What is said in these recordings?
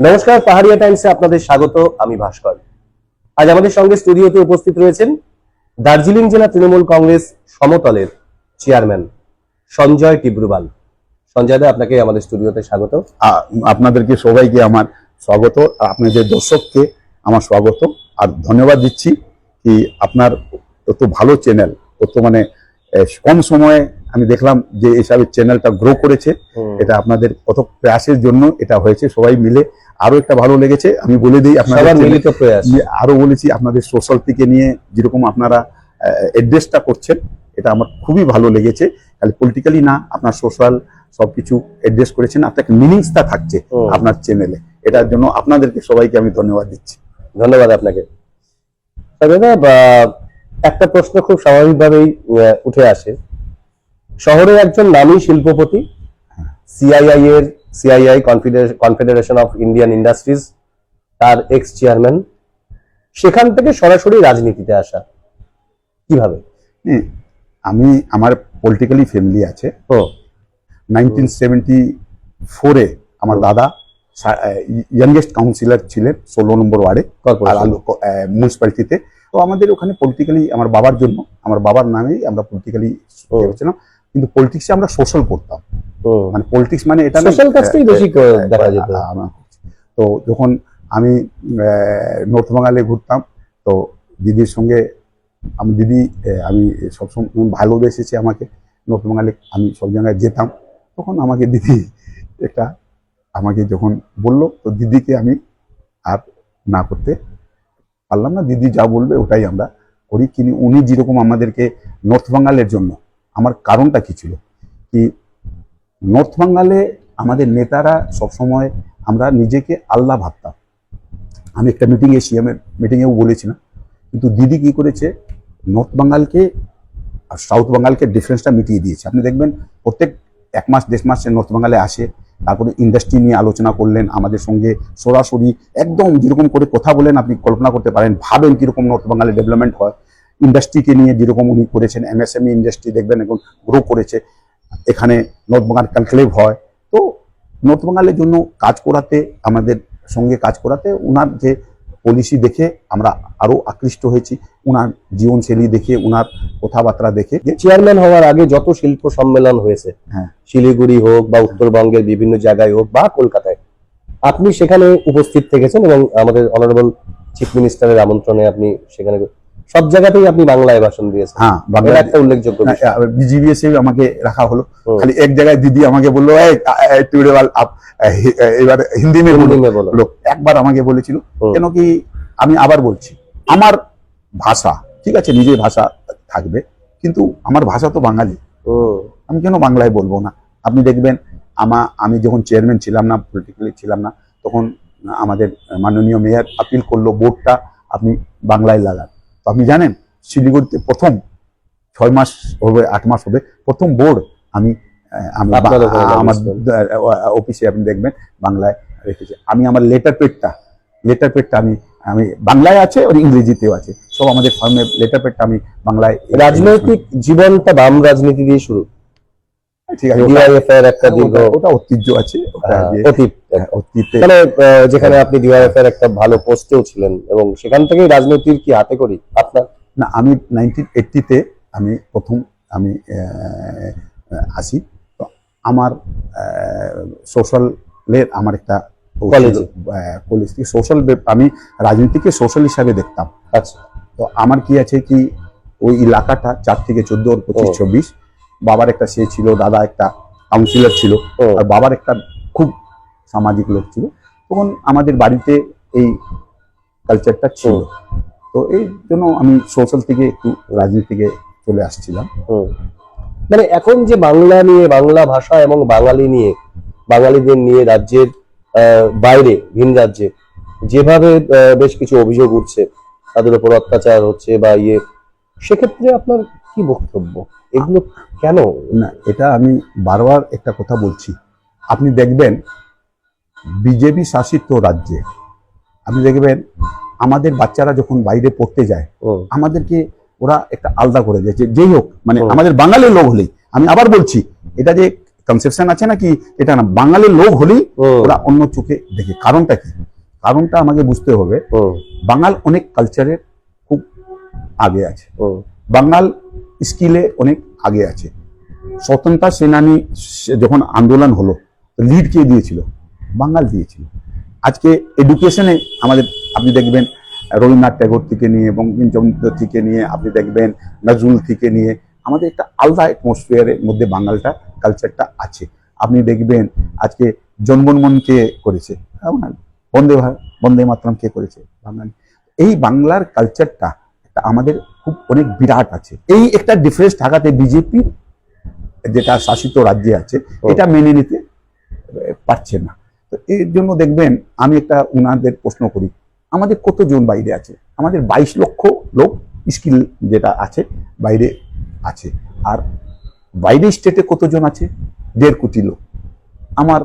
নমস্কার পাহাড়িয়া টাইমসে আপনাদের স্বাগত আমি ভাস্কর। আজ আমাদের সঙ্গে স্টুডিওতে উপস্থিত রয়েছেন দার্জিলিং জেলা তৃণমূল কংগ্রেস সমতলের চেয়ারম্যান সঞ্জয় টিব্রুবাল। সঞ্জয় দা আপনাকে আমাদের স্টুডিওতে স্বাগত। আপনাদেরকে সবাইকে আমার স্বাগত আর আপনাদের দর্শককে আমার স্বাগত আর ধন্যবাদ দিচ্ছি কি আপনার অত ভালো চ্যানেল অত মানে কম সময়ে আমি দেখলাম যে এইসবের চ্যানেলটা গ্রো করেছে। এটা আপনাদের কত প্রয়াসের জন্য এটা হয়েছে সবাই মিলে আরও একটা ভালো লেগেছে আমি বলে দিই channel- মিলিত প্রয়াস। আরও বলেছি আপনাদের সোশ্যাল থেকে নিয়ে যেরকম আপনারা অ্যাড্রেসটা করছেন এটা আমার খুবই ভালো লেগেছে। খালি পলিটিক্যালি না আপনার সোশ্যাল সবকিছু অ্যাড্রেস করেছেন আপনার একটা মিনিংসটা থাকছে আপনার চ্যানেলে এটার জন্য আপনাদেরকে সবাইকে আমি ধন্যবাদ দিচ্ছি। ধন্যবাদ আপনাকে। না একটা প্রশ্ন খুব স্বাভাবিকভাবেই উঠে আসে। শহরে একজন নামী শিল্পপতি সিআইআই এর CII confederation of Indian industries তার এক্স চেয়ারম্যান সেখান থেকে সরাসরি রাজনীতিতে আসা। কীভাবে? আমি আমার পলিটিক্যালি ফ্যামিলি আছে। হুম নাইনটিন সেভেন্টি ফোরে আমার দাদা ইয়াংগেস্ট কাউন্সিলর ছিলেন ষোলো নম্বর ওয়ার্ডে মিউনিসিপ্যালিটিতে তো আমাদের ওখানে পলিটিক্যালি আমার বাবার জন্য আমার বাবার নামেই আমরা পলিটিক্যালি ও। ছিলাম কিন্তু পলিটিক্সে আমরা সোশ্যাল হুম মানে পলিটিক্স মানে এটা সোশ্যাল কাজটাই বেশি দেখা যেত। তো যখন আমি নর্থ বাঙালে ঘুরতাম তো দিদির সঙ্গে আমি দিদি আমি সবসময় ভালোবেসেছে আমাকে। নর্থ বাঙালে আমি সব জায়গায় যেতাম। তখন আমাকে দিদি একটা আমাকে যখন বলল তো দিদিকে আমি আর না করতে পারলাম না। দিদি যা বলবে ওটাই আমরা করি। কিন্তু উনি যেরকম আমাদেরকে নর্থ বাঙালের জন্য আমার কারণটা কি ছিল? কি নর্থ বাঙ্গালে আমাদের নেতারা সবসময় আমরা নিজেকে আল্লাহ ভাবতাম। আমি একটা মিটিংয়ে সিএমের মিটিংয়েও বলেছিলাম কিন্তু দিদি কি করেছে? নর্থ বাঙ্গালকে আর সাউথ বাঙ্গালকে ডিফারেন্সটা মিটিয়ে দিয়েছে। আপনি দেখবেন প্রত্যেক এক মাস, দেড় মাসে নর্থ বাঙ্গালে আসে। তারপরে ইন্ডাস্ট্রি নিয়ে আলোচনা করলেন, আমাদের সঙ্গে সরাসরি একদম যেরকম করে কথা বলেন আপনি কল্পনা করতে পারেন, ভাবেন কীরকম নর্থ বাঙ্গালে ডেভেলপমেন্ট হয়। ইন্ডাস্ট্রিকে নিয়ে যেরকম উনি করেছেন এমএসএমই ইন্ডাস্ট্রি দেখবেন এখন গ্রো করেছে। এখানে নর্থ বাঙ্গাল কনক্লেভ হয়। তো নর্থ বাঙ্গালের জন্য কাজ করাতে আমাদের সঙ্গে কাজ করাতে ওনার যে পলিসি দেখে আমরা আরও আকৃষ্ট হয়েছি। ওনার জীবনশৈলী দেখে ওনার কথাবার্তা দেখে। যে চেয়ারম্যান হওয়ার আগে যত শিল্প সম্মেলন হয়েছে হ্যাঁ। শিলিগুড়ি হোক বা উত্তরবঙ্গের বিভিন্ন জায়গায় হোক বা কলকাতায় আপনি সেখানে উপস্থিত থেকেছেন এবং আমাদের অনারেবল চিফ মিনিস্টারের আমন্ত্রণে আপনি সেখানে সব জায়গাতেই আপনি বাংলায় ভাষণ দিয়েছেন। হ্যাঁ বাংলা একটা উল্লেখযোগ্য বিষয়। বিজিবিএসে আমাকে রাখা হলো। খালি এক জায়গায় দিদি আমাকে বলল "এই, আ, আ, এবার হিন্দি মে বলো। মে বলো। লোক একবার আমাকে বলেছিল কেন কি আমি আবার বলছি আমার ভাষা ঠিক আছে নিজের ভাষা থাকবে কিন্তু আমার ভাষা তো বাঙালি। আমি কেন বাংলায় বলব না? আপনি দেখবেন আমা আমি যখন চেয়ারম্যান ছিলাম না পলিটিক্যালি ছিলাম না তখন আমাদের মাননীয় মেয়র আপিল করল বোর্ডটা আপনি বাংলায় লাগান। তো আপনি জানেন শিলিগুড়িতে প্রথম ছয় মাস হবে আট মাস হবে প্রথম বোর্ড আমি আমার অফিসে আপনি দেখবেন বাংলায় রেখেছি। আমি আমার লেটার পেডটা লেটার পেডটা আমি আমি বাংলায় আছে আর ইংরেজিতেও আছে। সব আমাদের ফার্মের লেটার পেডটা আমি বাংলায় রাজনৈতিক জীবনটা বাম রাজনীতি দিয়ে শুরু। ঠিক আছে ডিওয়াইএফ এর একটা দীর্ঘ ওটা- ঐতিহ্য আছে হ্যাঁ, আহ, যেখানে আপনি ডিওয়াইএফ এর একটা ভালো পোস্টেও ছিলেন এবং সেখান থেকেই রাজনীতির কি হাতে করি? আপনার? না আমি নাইনটিন এইটটিতে আমি প্রথম আমি আসি। তো আমার সোশ্যালের আমার একটা কলেজ থেকে সোশ্যাল আমি রাজনীতিকে সোশ্যাল হিসাবে দেখতাম। আচ্ছা। তো আমার কি আছে কি ওই এলাকাটা চার থেকে চোদ্দ পঁচিশ চব্বিশ বাবার একটা সে ছিল দাদা একটা কাউন্সিলর ছিল আর বাবার একটা খুব সামাজিক লোক ছিল। তখন আমাদের বাড়িতে এই কালচারটা ছিল। তো এই জন্য আমি সোশ্যাল থেকে একটু রাজনীতি থেকে চলে আসছিলাম। মানে এখন যে বাংলা নিয়ে বাংলা ভাষা এবং বাঙালি নিয়ে বাঙালিদের নিয়ে রাজ্যের বাইরে ভিন রাজ্যে যেভাবে বেশ কিছু অভিযোগ উঠছে তাদের উপর অত্যাচার হচ্ছে বা ইয়ে সেক্ষেত্রে আপনার কি বক্তব্য? এগুলো কেন? না এটা আমি বারবার একটা কথা বলছি। আপনি দেখবেন বিজেপি শাসিত রাজ্যে আপনি দেখবেন আমাদের বাচ্চারা যখন বাইরে পড়তে যায় আমাদেরকে ওরা একটা আলাদা করে দেয় যেই হোক মানে আমাদের বাঙালি লোক হলেই। আমি আবার বলছি এটা যে কনসেপশন আছে না কি এটা না বাঙালির লোক হলেই ওরা অন্য চোখে দেখে। কারণটা কি? কারণটা আমাকে বুঝতে হবে বাঙাল অনেক কালচারের খুব আগে আছে। বাঙাল স্কিলে অনেক আগে আছে। স্বতন্ত্র সেনানী যখন আন্দোলন হলো লিড কে দিয়েছিল? বাঙাল দিয়েছিল। আজকে এডুকেশনে আমাদের, আপনি দেখবেন, রবীন্দ্রনাথ ট্যাগোর থেকে নিয়ে, বঙ্কিমচন্দ্র থেকে নিয়ে, আপনি দেখবেন, নজরুল থেকে নিয়ে, আমাদের একটা আলাদা অ্যাটমসফিয়ারের মধ্যে বাঙালটা কালচারটা আছে। আপনি দেখবেন, আজকে জন্মনমন কে করেছে? বন্দে ভারত বন্দে মাতরম কে করেছে? বাঙালি। এই বাংলার কালচারটা আমাদের খুব অনেক বিরাট আছে। এই একটা ডিফারেন্স থাকাতে বিজেপি যেটা শাসিত রাজ্যে আছে এটা মেনে নিতে পারছে না। তো এর জন্য দেখবেন আমি একটা উনাদের প্রশ্ন করি আমাদের কতজন বাইরে আছে? আমাদের বাইশ লক্ষ লোক স্কিল যেটা আছে বাইরে আছে। আর বাইরে স্টেটে কতজন আছে? দেড় কোটি লোক। আমার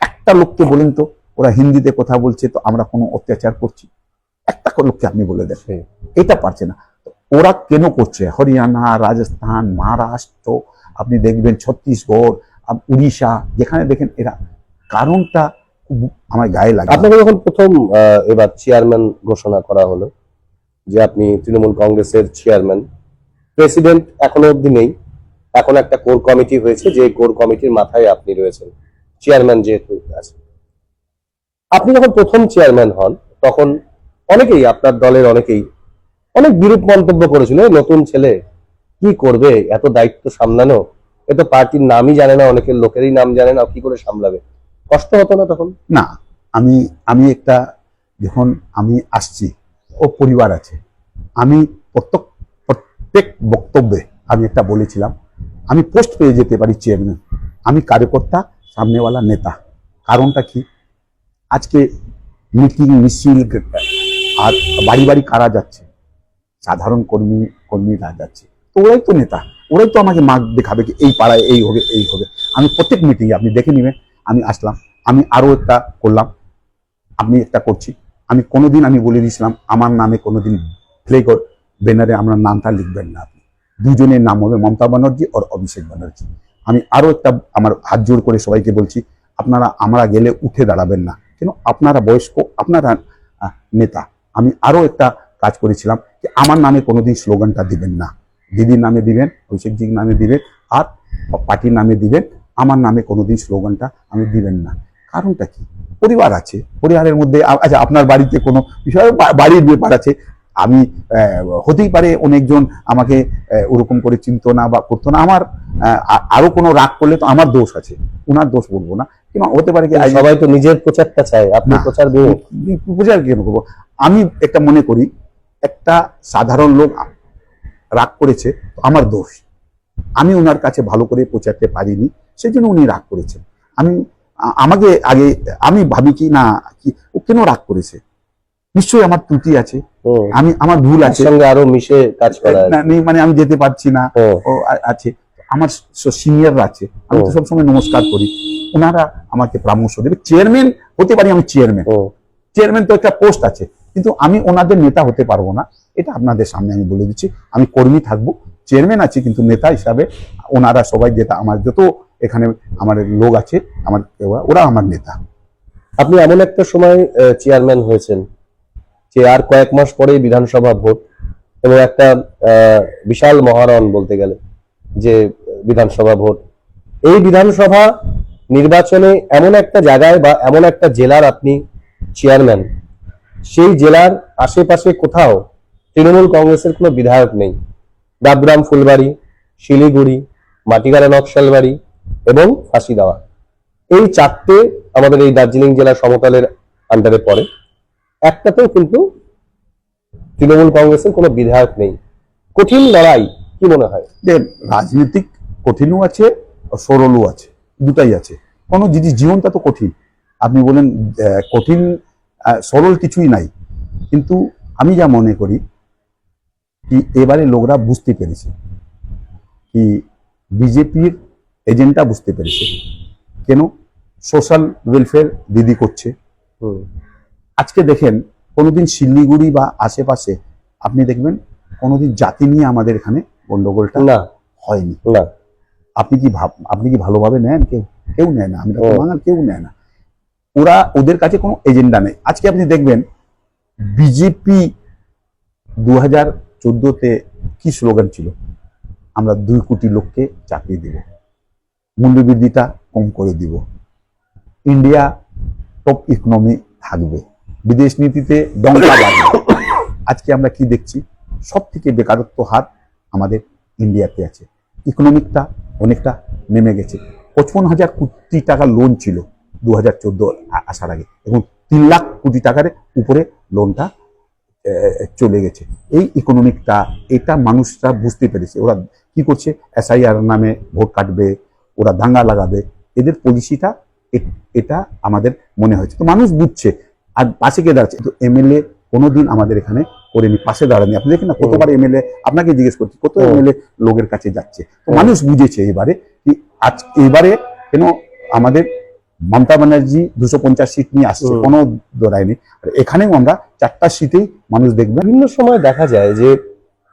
একটা লোককে বলেন তো ওরা হিন্দিতে কথা বলছে তো আমরা কোনো অত্যাচার করছি। একটা লোককে আপনি বলে দেন। এটা পারছে না। ওরা কেন করছে? হরিয়ানা, রাজস্থান, মহারাষ্ট্র, আপনি দেখবেন ছত্তিশগড় উড়িষ্যা, যেখানে দেখেন এরা কারণটা আমার গায়ে লাগে আপনাকে যখন প্রথম এবার চেয়ারম্যান ঘোষণা করা হলো, যে আপনি তৃণমূল কংগ্রেসের চেয়ারম্যান প্রেসিডেন্ট এখনও অবধি নেই, এখন একটা কোর কমিটি হয়েছে, যে কোর কমিটির মাথায় আপনি রয়েছেন চেয়ারম্যান যেহেতু আছে আপনি যখন প্রথম চেয়ারম্যান হন, তখন অনেকেই, আপনার দলের অনেকেই অনেক বিরূপ মন্তব্য করেছিল, "এই নতুন ছেলে কি করবে? এত দায়িত্ব সামলানো? এ তো পার্টির নামই জানে না, অনেকের লোকেরই নাম জানে না, কি করে সামলাবে? কষ্ট হতো না তখন? না, আমি আমি একটা, যখন আমি আসছি, ও পরিবার আছে, আমি প্রত্যেক প্রত্যেক বক্তব্যে আমি একটা বলেছিলাম, আমি পোস্ট পেয়ে যেতে পারি চেয়ারম্যান আমি কার্যকর্তা, সামনেওয়ালা নেতা। কারণটা কি? আজকে মিটিং মিছিল, আর বাড়ি বাড়ি কারা যাচ্ছে? সাধারণ কর্মী কর্মীরা যাচ্ছে। তো ওরাই তো নেতা। ওরাই তো আমাকে মার্ক দেখাবে কি এই পাড়ায় এই হবে এই হবে। আমি প্রত্যেক মিটিংয়ে আপনি দেখে নেবেন, আমি আসলাম, আমি আরও একটা করলাম আমি একটা করছি। আমি কোনোদিন আমি বলে দিয়েছিলাম, আমার নামে কোনোদিন ফ্লেগ ব্যানারে আমার নামটা লিখবেন না আপনি। দুজনের নাম হবে মমতা ব্যানার্জি আর অভিষেক ব্যানার্জি। আমি আরও একটা আমার হাত জোর করে সবাইকে বলছি, আপনারা আমরা গেলে উঠে দাঁড়াবেন না। কেন? আপনারা বয়স্ক, আপনারা নেতা। আমি আরও একটা কাজ করেছিলাম যে আমার নামে কোনোদিন স্লোগানটা দিবেন না। দিদির নামে দিবেন অভিষেকজির নামে দিবেন আর পার্টির নামে দিবেন আমার নামে কোনোদিন স্লোগানটা আমি দিবেন না। কারণটা কি? পরিবার আছে পরিবারের মধ্যে আচ্ছা আপনার বাড়িতে কোনো বিষয় বাড়ির ব্যাপার আছে আমি হতেই পারে অনেকজন আমাকে ওরকম করে চিনতো না বা করতো না। আমার আরও কোনো রাগ করলে তো আমার দোষ আছে ওনার দোষ বলব না। কিংবা হতে পারে কি সবাই তো নিজের প্রচারটা চায় আপনি। প্রচার বুঝার কেন করব? আমি একটা মনে করি একটা সাধারণ লোক রাগ করেছে আমার দোষ। আমি ওনার কাছে ভালো করে পৌঁছাতে পারিনি সেই জন্য উনি রাগ করেছেন। আমি আমাকে আগে আমি ভাবি কি না কি ও কেন রাগ করেছে? নিশ্চয়ই আমার ত্রুটি আছে। আমি আমার ভুল আছে। সঙ্গে আরও মিশে কাজ করা মানে আমি যেতে পারছি না। ও আছে। আমার সিনিয়ররা আছে। আমি তো সবসময় নমস্কার করি। ওনারা আমাকে পরামর্শ দেবে। চেয়ারম্যান হতে পারি আমি চেয়ারম্যান চেয়ারম্যান তো একটা পোস্ট আছে। কিন্তু আমি ওনাদের নেতা হতে পারব না। এটা আপনাদের সামনে আমি বলে দিচ্ছি। আমি কর্মী থাকব, চেয়ারম্যান আছি কিন্তু নেতা হিসাবে ওনারা সবাই যেটা আমার যত এখানে আমার লোক আছে, আমার ওরা- আমার নেতা। আপনি এমন একটা সময় চেয়ারম্যান হয়েছেন, যে আর কয়েক মাস পরেই বিধানসভা ভোট এবং একটা বিশাল মহারণ বলতে গেলে, যে বিধানসভা ভোট। এই বিধানসভা নির্বাচনে এমন একটা জায়গায় বা এমন একটা জেলার আপনি চেয়ারম্যান সেই জেলার আশেপাশে কোথাও তৃণমূল কংগ্রেসের কোনো বিধায়ক নেই। ডাবগ্রাম ফুলবাড়ি, শিলিগুড়ি মাটিগাড়া নকশালবাড়ি এবং ফাঁসিদাওয়া। এই চারটে আমাদের এই দার্জিলিং জেলার সমতলের আন্ডারে পড়ে। একটাতেও কিন্তু তৃণমূল কংগ্রেসের কোনো বিধায়ক নেই। কঠিন লড়াই, কি মনে হয়? দেন রাজনীতিক কঠিনও আছে সরলও আছে। দুটাই আছে। কোনো জিনিস, জীবনটা তো কঠিন। আপনি বলেন কঠিন সরল কিছুই নাই। কিন্তু আমি যা মনে করি কি এবারে লোকরা বুঝতে পেরেছে কি বিজেপির এজেন্টটা বুঝতে পেরেছে কেন সোশ্যাল ওয়েলফেয়ার দিদি করছে। আজকে দেখেন কোনোদিন শিলিগুড়ি বা আশেপাশে আপনি দেখবেন কোনোদিন জাতি নিয়ে আমাদের এখানে গন্ডগোলটা না। হয়নি। আপনি কি ভাব আপনি কি ভালোভাবে নেন কেউ? কেউ নেয় না। আমি বাঙাল কেউ নেয় না। ওরা ওদের কাছে কোনো এজেন্ডা নেই। আজকে আপনি দেখবেন বিজেপি দু হাজার চোদ্দোতে কি স্লোগান ছিল? আমরা দুই কোটি লোককে চাকরি দেব। মূল্যবৃদ্ধিটা কম করে দিব। ইন্ডিয়া টপ ইকোনমি থাকবে। বিদেশ নীতিতে ডঙ্কা লাগবে আজকে আমরা কি দেখছি? সব থেকে বেকারত্ব হার আমাদের ইন্ডিয়াতে আছে। ইকোনমিকটা অনেকটা নেমে গেছে। পঁচপন্ন হাজার কোটি টাকা লোন ছিল। দু হাজার চোদ্দ আসার আগে। এবং তিন লাখ কোটি টাকার উপরে লোনটা চলে গেছে। এই ইকোনমিকটা এটা মানুষরা বুঝতে পেরেছে। ওরা কি করছে? এসআইআর নামে ভোট কাটবে ওরা দাঙ্গা লাগাবে। এদের পলিসিটা এটা আমাদের মনে হয়েছে। তো মানুষ বুঝছে। আর পাশে কে দাঁড়াচ্ছে? তো এমএলএ কোনোদিন আমাদের এখানে করেনি পাশে দাঁড়ানি আপনি দেখেন না কতবার এমএলএ আপনাকে জিজ্ঞেস করছি কত। এমএলএ লোকের কাছে যাচ্ছে? তো মানুষ বুঝেছে এবারে কি আজ এবারে কেন আমাদের মমতা ব্যানার্জি দুশো পঞ্চাশ সিট নিয়ে আসছে কোনো দৌড়ায় নেই আর এখানেও আমরা চারটা সিটেই মানুষ দেখবেন বিভিন্ন সময় দেখা যায় যে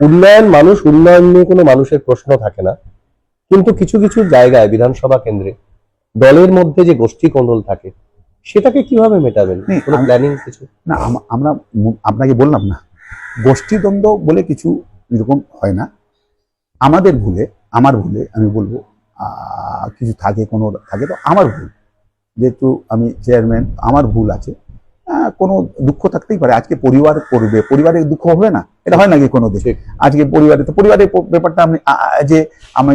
উন্নয়ন মানুষ উন্নয়ন নিয়ে কোনো মানুষের প্রশ্ন থাকে না। কিন্তু কিছু কিছু জায়গায় বিধানসভা কেন্দ্রে দলের মধ্যে যে গোষ্ঠী কোন্দল থাকে সেটাকে কীভাবে মেটাবেন? কোনো প্ল্যানিং কিছু? না আমরা আপনাকে বললাম না। গোষ্ঠীদ্বন্দ্ব বলে কিছু এরকম হয় না। আমাদের ভুলে আমার ভুলে আমি বলব আহ, কিছু থাকে কোনো থাকে তো আমার ভুল। যেহেতু আমি চেয়ারম্যান আমার ভুল আছে। কোনো দুঃখ থাকতেই পারে। আজকে পরিবার করবে। পরিবারের দুঃখ হবে না? এটা হয় নাকি কোনো দেশে? আজকে পরিবারে তো পরিবারের ব্যাপারটা আমি যে আমি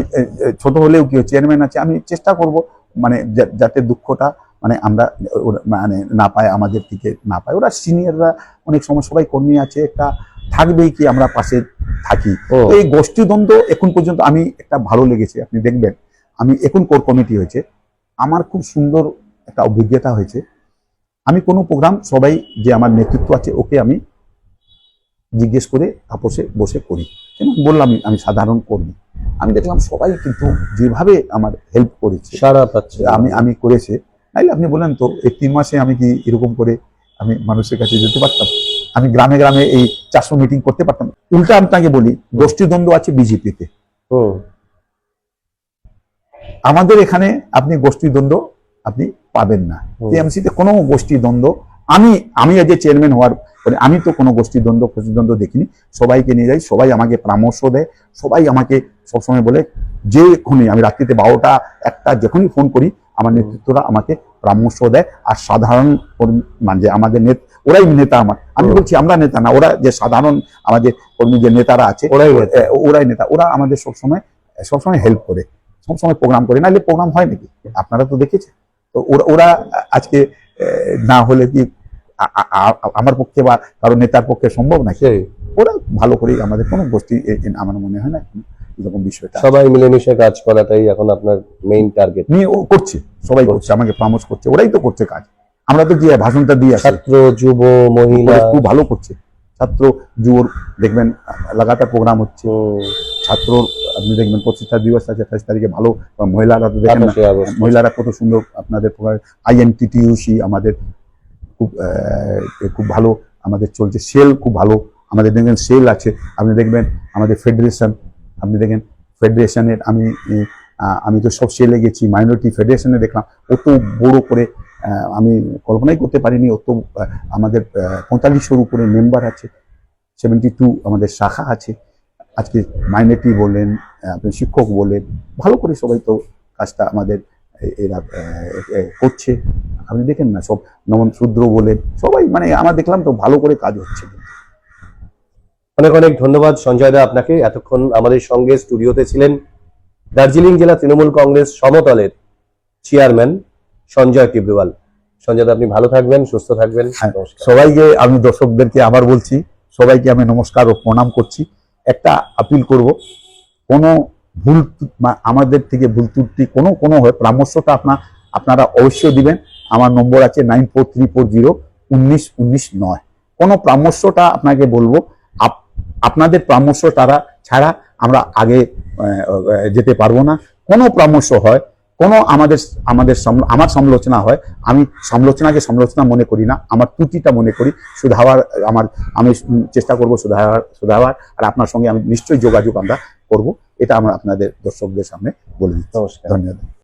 ছোট হলেও কি চেয়ারম্যান আছে আমি চেষ্টা করব মানে যাতে দুঃখটা মানে আমরা মানে না পায় আমাদের দিকে না পায়। ওরা সিনিয়ররা অনেক সময় সবাই কর্মী আছে একটা থাকবেই কি আমরা পাশে থাকি। তো এই গোষ্ঠীদ্বন্দ্ব এখন পর্যন্ত আমি একটা ভালো লেগেছে আপনি দেখবেন। আমি এখন কোর কমিটি হয়েছে। আমার খুব সুন্দর একটা অভিজ্ঞতা হয়েছে। আমি কোনো প্রোগ্রাম সবাই যে আমার নেতৃত্ব আছে ওকে আমি জিজ্ঞেস করে আপোষে বসে করি। কেন? বললাম আমি সাধারণ কর্মী। আমি দেখলাম সবাই কিন্তু যেভাবে আমার হেল্প করেছে সারা পাচ্ছে। আমি আমি করেছে। নাইলে আপনি বলেন তো এই তিন মাসে আমি কি এরকম করে আমি মানুষের কাছে যেতে পারতাম? আমি গ্রামে গ্রামে এই চারশো মিটিং করতে পারতাম? উল্টা আপনাকে বলি গোষ্ঠীদ্বন্দ্ব আছে বিজেপিতে। আমাদের এখানে আপনি গোষ্ঠীদ্বন্দ্ব আপনি পাবেন না। টিএমসিতে কোনো গোষ্ঠী দ্বন্দ্ব আমি আমি আজ চেয়ারম্যান হওয়ার পরে আমি তো কোনো গোষ্ঠীদ্বন্দ্ব গোষ্ঠীদ্বন্দ্ব দেখিনি। সবাইকে নিয়ে যাই সবাই আমাকে পরামর্শ দেয় সবাই আমাকে সবসময় বলে যে এখনই আমি রাত্রিতে বারোটা একটা যখনই ফোন করি আমার নেতৃত্বরা আমাকে পরামর্শ দেয়। আর সাধারণ মানে যে আমাদের নেত ওরাই নেতা আমার। আমি বলছি আমরা নেতা না ওরা যে সাধারণ আমাদের কর্মী যে নেতারা আছে ওরাই। ওরাই নেতা। ওরা আমাদের সবসময় সবসময় হেল্প করে সবসময় প্রোগ্রাম করে। নাহলে প্রোগ্রাম হয় নাকি? আপনারা তো দেখেছেন। ওরা আজকে না হলে কি আমার পক্ষে বা কারও নেতার পক্ষে সম্ভব সেই। ওরা ভালো করেই আমাদের কোনো গোষ্ঠী আমার মনে হয় না এরকম বিষয়টা সবাই মিলেমিশে কাজ করাটাই এখন আপনার মেইন টার্গেট নিয়ে ও করছে সবাই করছে। আমাকে পরামর্শ করছে ওরাই তো করছে কাজ। আমরা তো দিয়ে ভাষণটা দিয়ে ছাত্র যুব মহিলা। খুব ভালো করছে। ছাত্র যুবর দেখবেন লাগাতার প্রোগ্রাম হচ্ছে। ছাত্র আপনি দেখবেন প্রতিষ্ঠা দিবস আছে আঠাশ তারিখে ভালো। মহিলারা তো দেখেন। মহিলারা কত সুন্দর আপনাদের আইএনটিটিউসি আমাদের খুব খুব ভালো আমাদের চলছে। সেল খুব ভালো আমাদের দেখবেন সেল আছে। আপনি দেখবেন আমাদের ফেডারেশন আপনি দেখেন ফেডারেশনের আমি আমি তো সব সেলে গেছি মাইনরিটি ফেডারেশনে দেখলাম অত বড় করে আমি কল্পনাই করতে পারিনি অত আমাদের পঁয়তাল্লিশশোর উপরে মেম্বার আছে সেভেন্টি টু আমাদের শাখা আছে। আজকে মাইনরিটি বলেন আপনি শিক্ষক বলেন ভালো করে সবাই তো কাজটা আমাদের এরা করছে। আপনি দেখেন না, সব নমন শূদ্র বলেন সবাই মানে আমরা দেখলাম তো ভালো করে কাজ হচ্ছে। অনেক অনেক ধন্যবাদ সঞ্জয় দা আপনাকে। এতক্ষণ আমাদের সঙ্গে স্টুডিওতে ছিলেন দার্জিলিং জেলা তৃণমূল কংগ্রেস সমতলের চেয়ারম্যান সঞ্জয় টিব্রিওয়াল সঞ্জয় দা আপনি ভালো থাকবেন সুস্থ থাকবেন। হ্যাঁ। সবাইকে আমি দর্শকদেরকে আবার বলছি সবাইকে আমি নমস্কার ও প্রণাম করছি। একটা আপিল করব কোনো ভুল আমাদের থেকে ভুল ত্রুটি কোনো কোনো হয় পরামর্শটা আপনার আপনারা অবশ্যই দিবেন। আমার নম্বর আছে nine four three four zero উনিশ উনিশ নয়। কোনো পরামর্শটা আপনাকে বলব আপ- আপনাদের পরামর্শ তারা ছাড়া আমরা আগে যেতে পারব না। কোনো পরামর্শ হয় কোনো আমাদের আমাদের আমার সমালোচনা হয় আমি সমালোচনাকে সমালোচনা মনে করি না আমার ত্রুটিটা মনে করি শুধাবার আমার আমি চেষ্টা করব শুধাবার শুধাবার আর আপনার সঙ্গে আমি নিশ্চয়ই যোগাযোগ আমরা করব এটা আমরা আপনাদের দর্শকদের সামনে বলে দিচ্ছি। নমস্কার। ধন্যবাদ।